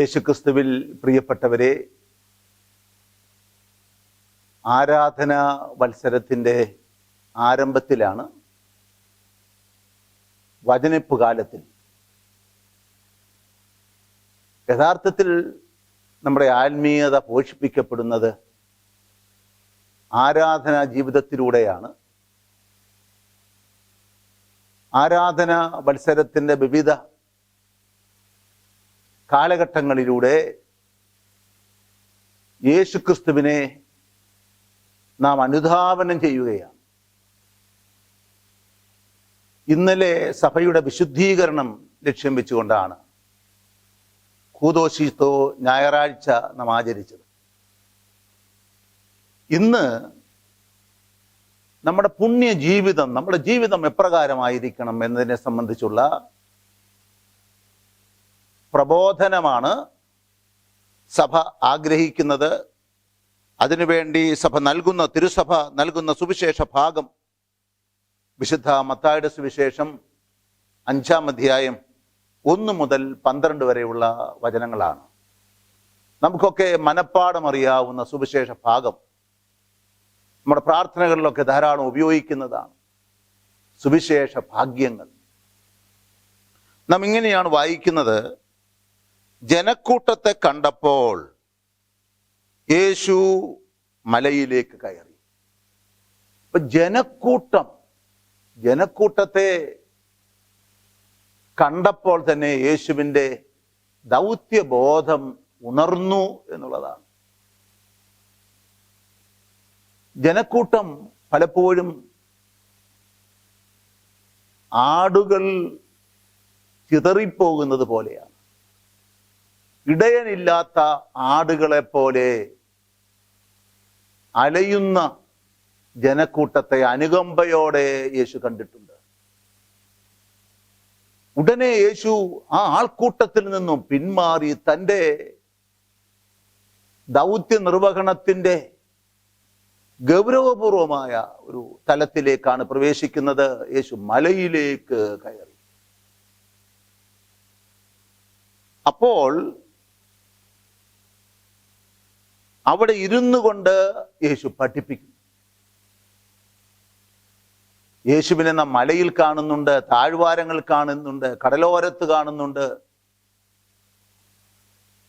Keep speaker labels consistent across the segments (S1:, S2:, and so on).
S1: യേശുക്രിസ്തുവിൽ പ്രിയപ്പെട്ടവരെ ആരാധന വത്സരത്തിന്റെ ആരംഭത്തിലാണ് വചനിപ്പ് കാലത്തിൽ യഥാർത്ഥത്തിൽ നമ്മുടെ ആത്മീയത പോഷിപ്പിക്കപ്പെടുന്നത് ആരാധന ജീവിതത്തിലൂടെയാണ്. ആരാധന മത്സരത്തിന്റെ വിവിധ കാലഘട്ടങ്ങളിലൂടെ യേശുക്രിസ്തുവിനെ നാം അനുധാവനം ചെയ്യുകയാണ്. ഇന്നലെ സഭയുടെ വിശുദ്ധീകരണം ലക്ഷ്യം വെച്ചുകൊണ്ടാണ് കൂതോശിത്തോ ഞായറാഴ്ച നാം ആചരിച്ചത്. ഇന്ന് നമ്മുടെ പുണ്യ ജീവിതം നമ്മുടെ ജീവിതം എപ്രകാരമായിരിക്കണം എന്നതിനെ സംബന്ധിച്ചുള്ള പ്രബോധനമാണ് സഭ ആഗ്രഹിക്കുന്നത്. അതിനുവേണ്ടി സഭ നൽകുന്ന തിരുസഭ നൽകുന്ന സുവിശേഷ ഭാഗം വിശുദ്ധ മത്തായുടെ സുവിശേഷം അഞ്ചാം അധ്യായം ഒന്ന് മുതൽ പന്ത്രണ്ട് വരെയുള്ള വചനങ്ങളാണ്. നമുക്കൊക്കെ മനപ്പാടം അറിയാവുന്ന സുവിശേഷ ഭാഗം നമ്മുടെ പ്രാർത്ഥനകളിലൊക്കെ ധാരാളം ഉപയോഗിക്കുന്നതാണ്. സുവിശേഷ ഭാഗ്യങ്ങൾ. നാം ഇങ്ങനെയാണ് വായിക്കുന്നത്. ജനക്കൂട്ടത്തെ കണ്ടപ്പോൾ യേശു മലയിലേക്ക് കയറി. അപ്പൊ ജനക്കൂട്ടം ജനക്കൂട്ടത്തെ കണ്ടപ്പോൾ തന്നെ യേശുവിന്റെ ദൗത്യബോധം ഉണർന്നു എന്നുള്ളതാണ്. ജനക്കൂട്ടം പലപ്പോഴും ആടുകൾ ചിതറിപ്പോകുന്നത് പോലെയാണ്. ഇടയനില്ലാത്ത ആടുകളെ പോലെ അലയുന്ന ജനക്കൂട്ടത്തെ അനുകമ്പയോടെ യേശു കണ്ടിട്ടുണ്ട്. ഉടനെ യേശു ആ ആൾക്കൂട്ടത്തിൽ നിന്നും പിന്മാറി തന്റെ ദൗത്യ നിർവഹണത്തിന്റെ ഗൗരവപൂർവമായ ഒരു തലത്തിലേക്കാണ് പ്രവേശിക്കുന്നത്. യേശു മലയിലേക്ക് കയറി. അപ്പോൾ അവിടെ ഇരുന്നു കൊണ്ട് യേശു പഠിപ്പിക്കും യേശുവിനെ നാം മലയിൽ കാണുന്നുണ്ട് താഴ്വാരങ്ങൾ കാണുന്നുണ്ട് കടലോരത്ത് കാണുന്നുണ്ട്.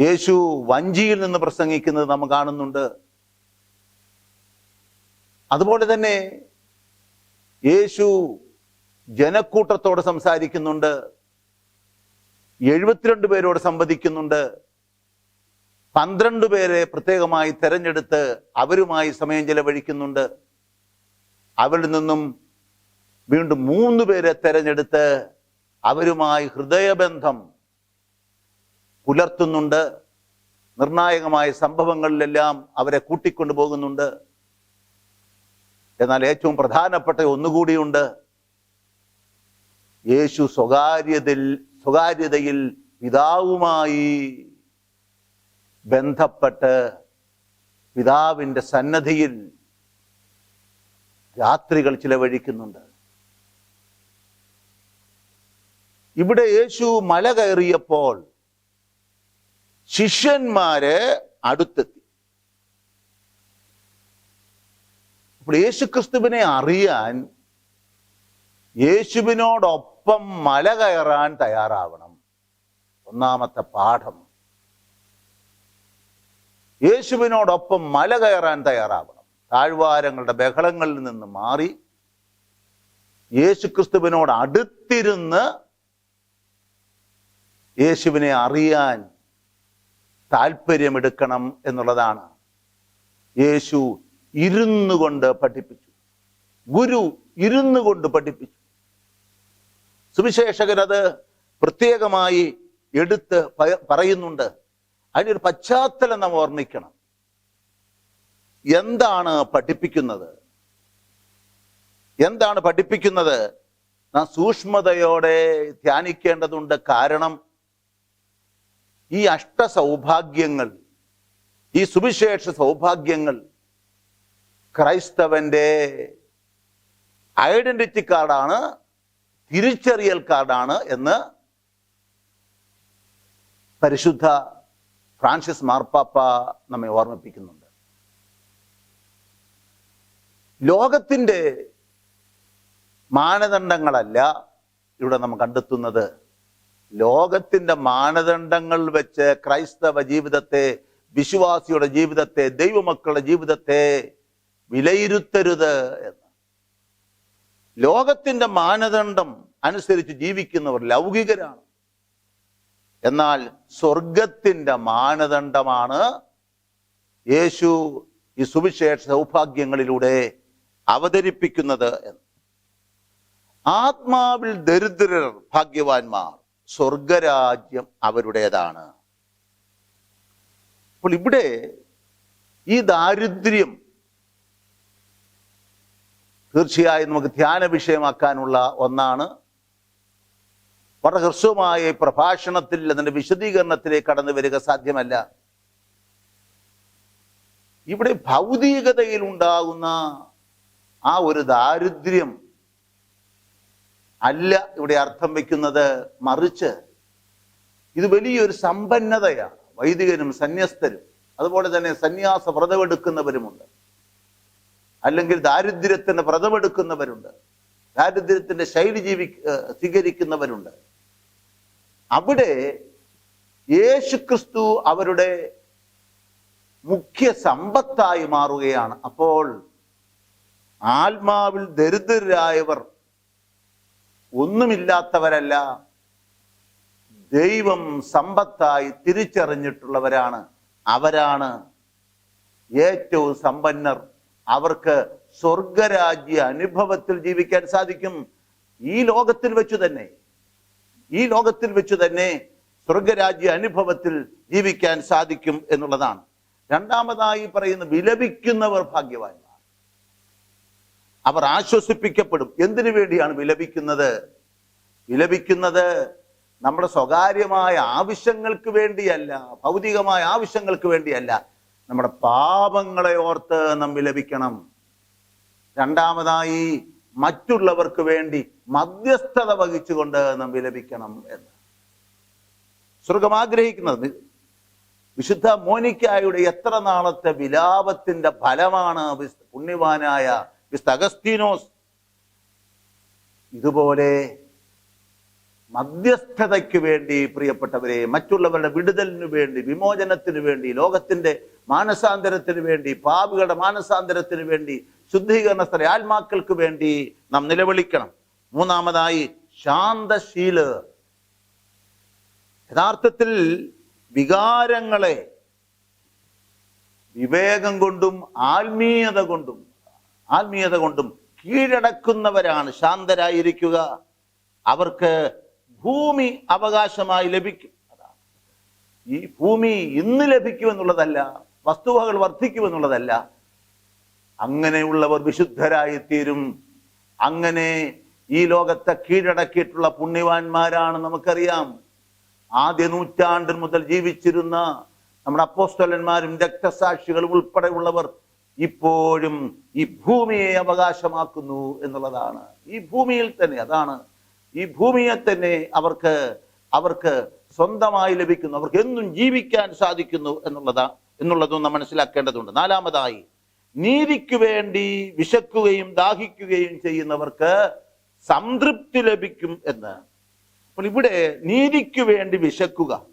S1: യേശു വഞ്ചിയിൽ നിന്ന് പ്രസംഗിക്കുന്നത് നാം കാണുന്നുണ്ട്. അതുപോലെ തന്നെ യേശു ജനക്കൂട്ടത്തോട് സംസാരിക്കുന്നുണ്ട്. എഴുപത്തിരണ്ട് പേരോട് സംവദിക്കുന്നുണ്ട്. പന്ത്രണ്ട് പേരെ പ്രത്യേകമായി തെരഞ്ഞെടുത്ത് അവരുമായി സമയം ചെലവഴിക്കുന്നുണ്ട്. അവരിൽ നിന്നും വീണ്ടും മൂന്ന് പേരെ തെരഞ്ഞെടുത്ത് അവരുമായി ഹൃദയബന്ധം പുലർത്തുന്നുണ്ട്. നിർണായകമായ സംഭവങ്ങളിലെല്ലാം അവരെ കൂട്ടിക്കൊണ്ടു പോകുന്നുണ്ട്. എന്നാൽ ഏറ്റവും പ്രധാനപ്പെട്ട ഒന്നുകൂടിയുണ്ട്. യേശു സ്വകാര്യതയിൽ സ്വകാര്യതയിൽ പിതാവുമായി ബന്ധപ്പെട്ട് പിതാവിന്റെ സന്നദ്ധിയിൽ രാത്രികൾ ചിലവഴിക്കുന്നുണ്ട്. ഇവിടെ യേശു മല കയറിയപ്പോൾ ശിഷ്യന്മാരെ അടുത്തെത്തി. അപ്പോൾ യേശുക്രിസ്തുവിനെ അറിയാൻ യേശുവിനോടൊപ്പം മല കയറാൻ തയ്യാറാവണം. ഒന്നാമത്തെ പാഠം. യേശുവിനോടൊപ്പം മല കയറാൻ തയ്യാറാവണം. താഴ്വാരങ്ങളുടെ ബഹളങ്ങളിൽ നിന്ന് മാറി യേശുക്രിസ്തുവിനോട് അടുത്തിരുന്ന് യേശുവിനെ അറിയാൻ താല്പര്യമെടുക്കണം എന്നുള്ളതാണ് യേശു ഇരുന്നു കൊണ്ട് പഠിപ്പിച്ചു. ഗുരു ഇരുന്നു കൊണ്ട് പഠിപ്പിച്ചു. സുവിശേഷകരത് പ്രത്യേകമായി എടുത്ത് പറയുന്നുണ്ട്. അതിനൊരു പശ്ചാത്തലം നാം ഓർമ്മിക്കണം. എന്താണ് പഠിപ്പിക്കുന്നത്? എന്താണ് പഠിപ്പിക്കുന്നത്? നാം സൂക്ഷ്മതയോടെ ധ്യാനിക്കേണ്ടതുണ്ട്. കാരണം ഈ അഷ്ട സൗഭാഗ്യങ്ങൾ ഈ സുവിശേഷ സൗഭാഗ്യങ്ങൾ ക്രൈസ്തവന്റെ ഐഡന്റിറ്റി കാർഡാണ് തിരിച്ചറിയൽ കാർഡാണ് എന്ന് പരിശുദ്ധ ഫ്രാൻസിസ് മാർപ്പാപ്പ നമ്മെ ഓർമ്മിപ്പിക്കുന്നുണ്ട്. ലോകത്തിന്റെ മാനദണ്ഡങ്ങളല്ല ഇവിടെ നമ്മൾ കണ്ടെത്തുന്നത്. ലോകത്തിന്റെ മാനദണ്ഡങ്ങൾ വെച്ച് ക്രൈസ്തവ ജീവിതത്തെ വിശ്വാസിയുടെ ജീവിതത്തെ ദൈവമക്കളുടെ ജീവിതത്തെ വിലയിരുത്തരുത് എന്ന്. ലോകത്തിന്റെ മാനദണ്ഡം അനുസരിച്ച് ജീവിക്കുന്നവർ ലൗകികരാണ്. എന്നാൽ സ്വർഗത്തിന്റെ മാനദണ്ഡമാണ് യേശു ഈ സുവിശേഷ സൗഭാഗ്യങ്ങളിലൂടെ അവതരിപ്പിക്കുന്നത് എന്ന്. ആത്മാവിൽ ദരിദ്രർ ഭാഗ്യവാന്മാർ സ്വർഗരാജ്യം അവരുടേതാണ്. അപ്പോൾ ഇവിടെ ഈ ദാരിദ്ര്യം തീർച്ചയായും നമുക്ക് ധ്യാന വിഷയമാക്കാനുള്ള ഒന്നാണ്. വളരെ ഹ്രസ്വമായ പ്രഭാഷണത്തിൽ അതിന്റെ വിശദീകരണത്തിലേക്ക് കടന്നു വരിക സാധ്യമല്ല. ഇവിടെ ഭൗതികതയിൽ ഉണ്ടാകുന്ന ആ ഒരു ദാരിദ്ര്യം അല്ല ഇവിടെ അർത്ഥം വയ്ക്കുന്നത്. മറിച്ച് ഇത് വലിയൊരു സമ്പന്നതയാണ്. വൈദികരും സന്യസ്തരും അതുപോലെ തന്നെ സന്യാസ വ്രതമെടുക്കുന്നവരുമുണ്ട്. അല്ലെങ്കിൽ ദാരിദ്ര്യത്തിന് വ്രതമെടുക്കുന്നവരുണ്ട്. ദാരിദ്ര്യത്തിന്റെ ശൈലി ജീവി സ്വീകരിക്കുന്നവരുണ്ട്. അവിടെ യേശുക്രിസ്തു അവരുടെ മുഖ്യ സമ്പത്തായി മാറുകയാണ്. അപ്പോൾ ആത്മാവിൽ ദരിദ്രരായവർ ഒന്നുമില്ലാത്തവരല്ല ദൈവം സമ്പത്തായി തിരിച്ചറിഞ്ഞിട്ടുള്ളവരാണ്. അവരാണ് ഏറ്റവും സമ്പന്നർ. അവർക്ക് സ്വർഗരാജ്യ അനുഭവത്തിൽ ജീവിക്കാൻ സാധിക്കും. ഈ ലോകത്തിൽ വെച്ചു തന്നെ ഈ ലോകത്തിൽ വെച്ച് തന്നെ സ്വർഗരാജ്യ അനുഭവത്തിൽ ജീവിക്കാൻ സാധിക്കും എന്നുള്ളതാണ്. രണ്ടാമതായി പറയുന്ന വിലപിക്കുന്നവർ ഭാഗ്യവാന്മാർ. അവർ ആശ്വസിപ്പിക്കപ്പെടും. എന്തിനു വേണ്ടിയാണ് വിലപിക്കുന്നത്? വിലപിക്കുന്നത് നമ്മുടെ സ്വകാര്യമായ ആവശ്യങ്ങൾക്ക് വേണ്ടിയല്ല ഭൗതികമായ ആവശ്യങ്ങൾക്ക് വേണ്ടിയല്ല. നമ്മുടെ പാപങ്ങളെ ഓർത്ത് നാം വിലപിക്കണം. രണ്ടാമതായി മറ്റുള്ളവർക്ക് വേണ്ടി മധ്യസ്ഥത വഹിച്ചുകൊണ്ട് നാം വിലപിക്കണം എന്ന്. സ്വർഗം ആഗ്രഹിക്കുന്നത് വിശുദ്ധ മോനിക്കായുടെ എത്ര നാളത്തെ വിലാപത്തിന്റെ ഫലമാണ് പുണ്യവാനായ അഗസ്തീനോസ്. ഇതുപോലെ മധ്യസ്ഥതയ്ക്ക് വേണ്ടി പ്രിയപ്പെട്ടവരെ മറ്റുള്ളവരുടെ വിടുതലിനു വേണ്ടി വിമോചനത്തിന് വേണ്ടി ലോകത്തിന്റെ മാനസാന്തരത്തിന് വേണ്ടി പാപികളുടെ മാനസാന്തരത്തിന് വേണ്ടി ശുദ്ധീകരണസ്ഥല ആത്മാക്കൾക്ക് വേണ്ടി നാം നിലവിളിക്കണം. മൂന്നാമതായി ശാന്തശീൽ യഥാർത്ഥത്തിൽ വികാരങ്ങളെ വിവേകം കൊണ്ടും ആത്മീയത കൊണ്ടും ആത്മീയത കൊണ്ടും കീഴടക്കുന്നവരാണ് ശാന്തരായിരിക്കുക. അവർക്ക് ഭൂമി അവകാശമായി ലഭിക്കും. ഈ ഭൂമി ഇന്ന് ലഭിക്കുമെന്നുള്ളതല്ല വസ്തുവകൾ വർദ്ധിക്കുമെന്നുള്ളതല്ല അങ്ങനെയുള്ളവർ വിശുദ്ധരായി തീരും അങ്ങനെ ഈ ലോകത്തെ കീഴടക്കിയിട്ടുള്ള പുണ്യവാന്മാരാണ് നമുക്കറിയാം. ആദ്യ നൂറ്റാണ്ടിൽ മുതൽ ജീവിച്ചിരുന്ന നമ്മുടെ അപ്പോസ്തലന്മാരും രക്തസാക്ഷികളും ഉൾപ്പെടെയുള്ളവർ ഇപ്പോഴും ഈ ഭൂമിയെ അവകാശമാക്കുന്നു എന്നുള്ളതാണ്. ഈ ഭൂമിയിൽ തന്നെ അതാണ്. ഈ ഭൂമിയെ തന്നെ അവർക്ക് അവർക്ക് സ്വന്തമായി ലഭിക്കുന്നു. അവർക്ക് എന്നും ജീവിക്കാൻ സാധിക്കുന്നു എന്നുള്ളതാ എന്നുള്ളതും നാം മനസ്സിലാക്കേണ്ടതുണ്ട്. നാലാമതായി നീതിക്ക് വേണ്ടി വിശക്കുകയും ദാഹിക്കുകയും ചെയ്യുന്നവർക്ക് സംതൃപ്തി ലഭിക്കും എന്ന്. അപ്പോൾ ഇവിടെ നീതിക്ക് വേണ്ടി വിശക്കുക.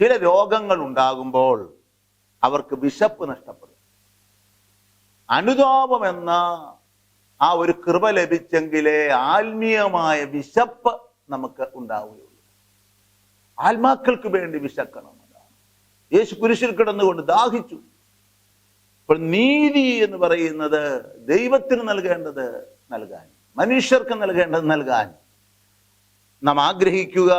S1: ചില രോഗങ്ങൾ ഉണ്ടാകുമ്പോൾ അവർക്ക് വിശപ്പ് നഷ്ടപ്പെടും. അനുതാപം എന്ന ആ ഒരു കൃപ ലഭിച്ചെങ്കിലേ ആത്മീയമായ വിശപ്പ് നമുക്ക് ഉണ്ടാവുകയുള്ളൂ. ആത്മാക്കൾക്ക് വേണ്ടി വിശക്കണം യേശു കുരിശിൽ കിടന്നുകൊണ്ട് ദാഹിച്ചു. ഇപ്പോൾ നീതി എന്ന് പറയുന്നത് ദൈവത്തിന് നൽകേണ്ടത് നൽകാൻ മനുഷ്യർക്ക് നൽകേണ്ടത് നൽകാൻ. നാം ആഗ്രഹിക്കുക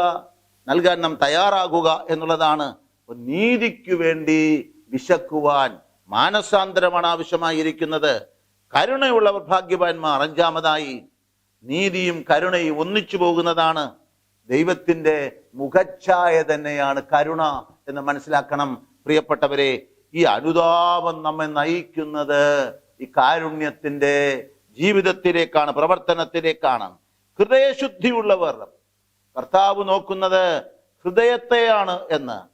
S1: നൽകാൻ നാം തയ്യാറാകുക എന്നുള്ളതാണ്. നീതിക്ക് വേണ്ടി വിശക്കുവാൻ മാനസാന്തരമാണ് ആവശ്യമായിരിക്കുന്നത്. കരുണയുള്ളവർ ഭാഗ്യവാന്മാർ. അഞ്ചാമതായി നീതിയും കരുണയും ഒന്നിച്ചു പോകുന്നതാണ്. ദൈവത്തിന്റെ മുഖച്ഛായ തന്നെയാണ് കരുണ എന്ന് മനസ്സിലാക്കണം. പ്രിയപ്പെട്ടവരെ ഈ അനുതാപം നമ്മെ നയിക്കുന്നത് ഈ കാരുണ്യത്തിന്റെ ജീവിതത്തിലേക്കാണ് പ്രവർത്തനത്തിലേക്കാണ്. ഹൃദയശുദ്ധിയുള്ളവർ. കർത്താവ് നോക്കുന്നത് ഹൃദയത്തെയാണ് എന്ന്.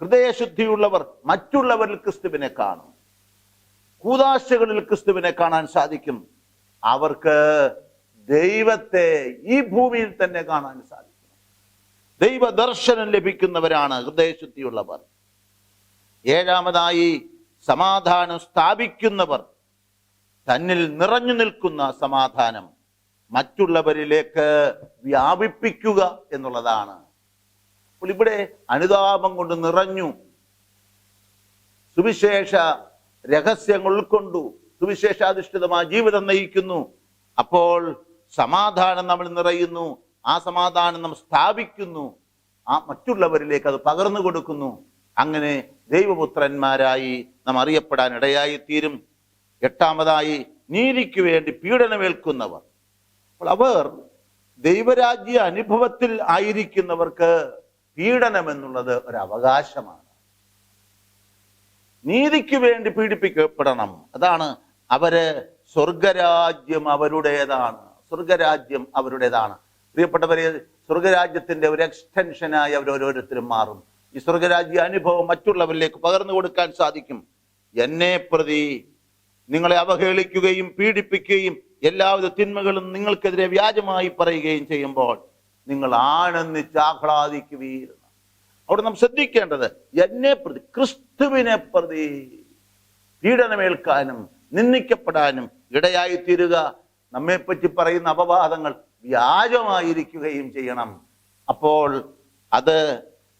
S1: ഹൃദയശുദ്ധിയുള്ളവർ മറ്റുള്ളവരിൽ ക്രിസ്തുവിനെ കാണും. കൂതാശകളിൽ ക്രിസ്തുവിനെ കാണാൻ സാധിക്കും. അവർക്ക് ദൈവത്തെ ഈ ഭൂമിയിൽ തന്നെ കാണാൻ സാധിക്കും. ദൈവദർശനം ലഭിക്കുന്നവരാണ് ഹൃദയശുദ്ധിയുള്ളവർ. ഏഴാമതായി സമാധാനം സ്ഥാപിക്കുന്നവർ തന്നിൽ നിറഞ്ഞു നിൽക്കുന്ന സമാധാനം മറ്റുള്ളവരിലേക്ക് വ്യാപിപ്പിക്കുക എന്നുള്ളതാണ്. അപ്പോൾ ഇവിടെ അനുതാപം കൊണ്ട് നിറഞ്ഞു. സുവിശേഷ രഹസ്യങ്ങൾ ഉൾക്കൊണ്ടു. സുവിശേഷാധിഷ്ഠിതമായ ജീവിതം നയിക്കുന്നു. അപ്പോൾ സമാധാനം നമ്മൾ നിറയുന്നു. ആ സമാധാനം നാം സ്ഥാപിക്കുന്നു. ആ മറ്റുള്ളവരിലേക്ക് അത് പകർന്നു കൊടുക്കുന്നു. അങ്ങനെ ദൈവപുത്രന്മാരായി നാം അറിയപ്പെടാൻ ഇടയായി തീരും എട്ടാമതായി നീതിക്ക് വേണ്ടി പീഡനമേൽക്കുന്നവർ. അപ്പോൾ അവർ ദൈവരാജ്യ അനുഭവത്തിൽ ആയിരിക്കുന്നവർക്ക് പീഡനം എന്നുള്ളത് ഒരു അവകാശമാണ് നീതിക്ക് വേണ്ടി പീഡിപ്പിക്കപ്പെടണം. അതാണ് അവർ സ്വർഗരാജ്യം അവരുടേതാണ്. സ്വർഗരാജ്യം അവരുടേതാണ്. പ്രിയപ്പെട്ടവരെ സ്വർഗരാജ്യത്തിന്റെ ഒരു എക്സ്റ്റൻഷനായി അവർ ഓരോരുത്തരും മാറും ഈ സ്വർഗരാജ്യ അനുഭവം മറ്റുള്ളവരിലേക്ക് പകർന്നു കൊടുക്കാൻ സാധിക്കും. എന്നെ പ്രതി നിങ്ങളെ അവഹേളിക്കുകയും പീഡിപ്പിക്കുകയും എല്ലാവിധ തിന്മകളും നിങ്ങൾക്കെതിരെ വ്യാജമായി പറയുകയും ചെയ്യുമ്പോൾ നിങ്ങൾ ആനന്ദിച്ച് ആഹ്ലാദിക്കുകയും അവിടെ നാം ശ്രദ്ധിക്കേണ്ടത് എന്നെ പ്രതി ക്രിസ്തുവിനെ പ്രതി പീഡനമേൽക്കാനും നിന്ദിക്കപ്പെടാനും ഇടയായി തീരുക നമ്മെപ്പറ്റി പറയുന്ന അപവാദങ്ങൾ വ്യാജമായിരിക്കുകയും ചെയ്യണം. അപ്പോൾ അത്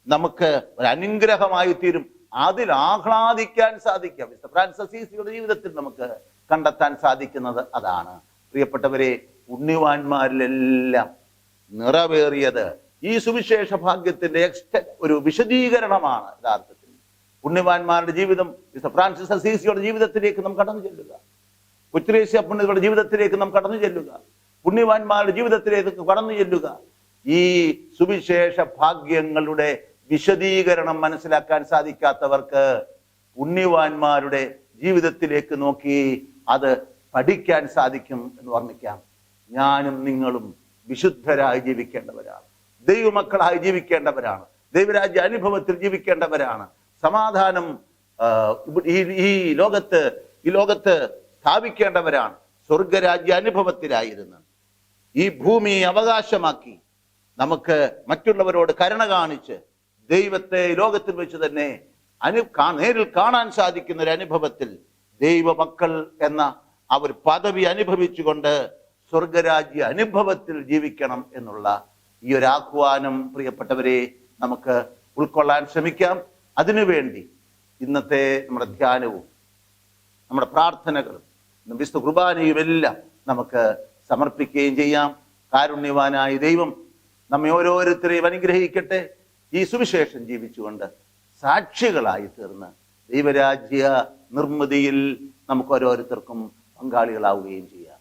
S1: നമുക്ക് ഒരു അനുഗ്രഹമായി തീരും. അതിൽ ആഹ്ലാദിക്കാൻ സാധിക്കാം. മിസ്റ്റർ ഫ്രാൻസിസ് അസീസിയുടെ ജീവിതത്തിൽ നമുക്ക് കണ്ടെത്താൻ സാധിക്കുന്നത് അതാണ്. പ്രിയപ്പെട്ടവരെ ഉണ്ണിവാന്മാരിലെല്ലാം നിറവേറിയത് ഈ സുവിശേഷ ഭാഗ്യത്തിന്റെ എക്സ്റ്റ ഒരു വിശദീകരണമാണ് യഥാർത്ഥത്തിൽ. പുണ്യവാന്മാരുടെ ജീവിതം മിസ്റ്റർ ഫ്രാൻസിസ് അസീസിയുടെ ജീവിതത്തിലേക്ക് നാം കടന്നു ചെല്ലുക. കൊച്ചുരേശ്യ പുണ്യങ്ങളുടെ ജീവിതത്തിലേക്ക് നാം കടന്നു ചെല്ലുക. പുണ്യവാന്മാരുടെ ജീവിതത്തിലേക്ക് കടന്നു ചെല്ലുക. ഈ സുവിശേഷ ഭാഗ്യങ്ങളുടെ വിശദീകരണം മനസ്സിലാക്കാൻ സാധിക്കാത്തവർക്ക് ഉണ്ണിവാന്മാരുടെ ജീവിതത്തിലേക്ക് നോക്കി അത് പഠിക്കാൻ സാധിക്കും എന്ന് ഓർമ്മിക്കാം. ഞാനും നിങ്ങളും വിശുദ്ധരായി ജീവിക്കേണ്ടവരാണ്. ദൈവമക്കളായി ജീവിക്കേണ്ടവരാണ്. ദൈവരാജ്യ അനുഭവത്തിൽ ജീവിക്കേണ്ടവരാണ്. സമാധാനം ഈ ഈ ലോകത്ത് ഈ ലോകത്ത് സ്ഥാപിക്കേണ്ടവരാണ്. സ്വർഗരാജ്യ അനുഭവത്തിലായിരുന്നു. ഈ ഭൂമിയെ അവകാശമാക്കി നമുക്ക് മറ്റുള്ളവരോട് കരുണ കാണിച്ച് ദൈവത്തെ ലോകത്തിൽ വെച്ച് തന്നെ അനു നേരിൽ കാണാൻ സാധിക്കുന്ന ഒരു അനുഭവത്തിൽ ദൈവമക്കൾ എന്ന ആ ഒരു പദവി അനുഭവിച്ചുകൊണ്ട് സ്വർഗരാജ്യ അനുഭവത്തിൽ ജീവിക്കണം എന്നുള്ള ഈ ഒരു ആഹ്വാനം പ്രിയപ്പെട്ടവരെ നമുക്ക് ഉൾക്കൊള്ളാൻ ശ്രമിക്കാം. അതിനുവേണ്ടി ഇന്നത്തെ നമ്മുടെ ധ്യാനവും നമ്മുടെ പ്രാർത്ഥനകളും വിശുദ്ധ കുർബാനയും എല്ലാം നമുക്ക് സമർപ്പിക്കുകയും ചെയ്യാം. കാരുണ്യവാനായ ദൈവം നമ്മെ ഓരോരുത്തരെയും അനുഗ്രഹിക്കട്ടെ. ഈ സുവിശേഷം ജീവിച്ചുകൊണ്ട് സാക്ഷികളായി തീർന്ന് ദൈവരാജ്യ നിർമ്മിതിയിൽ നമുക്ക് ഓരോരുത്തർക്കും പങ്കാളികളാവുകയും ചെയ്യാം.